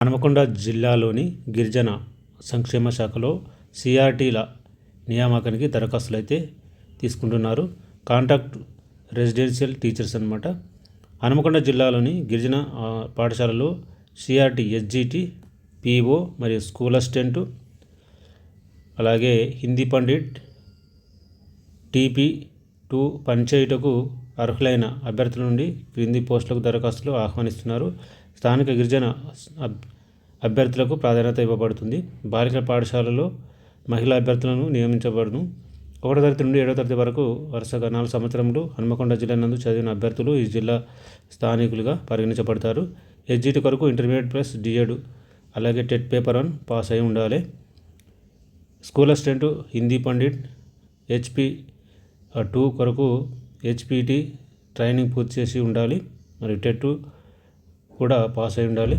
హనుమకొండ జిల్లాలోని గిరిజన సంక్షేమ శాఖలో సిఆర్టీల నియామకానికి దరఖాస్తులు అయితే తీసుకుంటున్నారు. కాంటాక్ట్ రెసిడెన్షియల్ టీచర్స్ అనమాట హనుమకొండ జిల్లాలోని గిరిజన పాఠశాలలో సిఆర్టీ ఎస్జిటి పిఓ మరియు స్కూల్ అసిస్టెంట్ అలాగే హిందీ పండిట్ టీపీ టూ పనిచేయుటకు అర్హులైన అభ్యర్థుల నుండి క్రింది పోస్టులకు దరఖాస్తులు ఆహ్వానిస్తున్నారు. స్థానిక గిరిజన అబ్- అభ్యర్థులకు ప్రాధాన్యత ఇవ్వబడుతుంది. బాలికల పాఠశాలలో మహిళా అభ్యర్థులను నియమించబడును. ఒకటో తరగతి నుండి ఏడో తరగతి వరకు వరుసగా నాలుగు సంవత్సరములు హన్మకొండ జిల్లా నందు చదివిన అభ్యర్థులు ఈ జిల్లా స్థానికులుగా పరిగణించబడతారు. ఎస్జిటి కొరకు ఇంటర్మీడియట్ ప్లస్ డిఎడ్ అలాగే టెట్ పేపర్ వన్ పాస్ అయి ఉండాలి. School assistant Hindi pandit HP two కొరకు హెచ్పిటి ట్రైనింగ్ పూర్తి చేసి ఉండాలి. మరియు టెట్ కూడా పాస్ అయి ఉండాలి.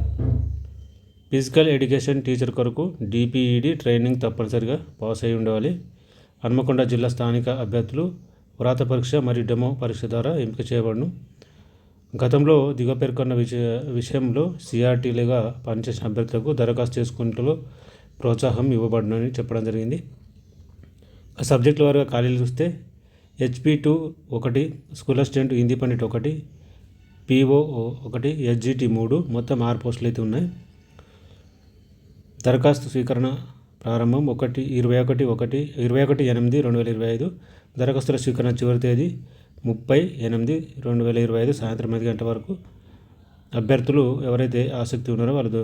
ఫిజికల్ ఎడ్యుకేషన్ టీచర్ కొరకు డిపిఈడి ట్రైనింగ్ తప్పనిసరిగా పాస్ అయి ఉండాలి. హన్మకొండ జిల్లా స్థానిక అభ్యర్థులు వ్రాత పరీక్ష మరియు డెమో పరీక్ష ద్వారా ఎంపిక చేయబడును. గతంలో దిగ పేర్కొన్న విషయ విషయంలో సిఆర్టీలుగా పనిచేసిన అభ్యర్థులకు దరఖాస్తు చేసుకుంటూ ప్రోత్సాహం ఇవ్వబడునని చెప్పడం జరిగింది. ఆ సబ్జెక్టుల వారుగా ఖాళీలు చూస్తే హెచ్పి టూ ఒకటి స్కూల్ అసిస్టెంట్ హిందీ పండిట్ ఒకటి పిఓ ఒకటి ఎస్జిటి మూడు మొత్తం ఆరు పోస్టులు అయితే ఉన్నాయి. దరఖాస్తు స్వీకరణ ప్రారంభం ఒకటి ఇరవై ఒకటి ఒకటి ఇరవై ఒకటి ఎనిమిది రెండు వేల ఇరవై ఐదు. దరఖాస్తుల స్వీకరణ చివరి తేదీ ముప్పై ఎనిమిది రెండు వేల ఇరవై ఐదు సాయంత్రం ఐదు గంటల వరకు. అభ్యర్థులు ఎవరైతే ఆసక్తి ఉన్నారో వాళ్ళు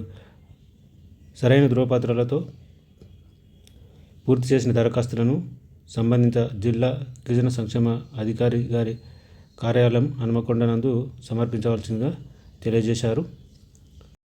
సరైన ధృవపత్రాలతో పూర్తి చేసిన దరఖాస్తులను సంబంధిత జిల్లా గిరిజన సంక్షేమ అధికారి గారి కార్యాలయం హనుమకొండ నందు సమర్పించవలసిందిగా తెలియజేశారు.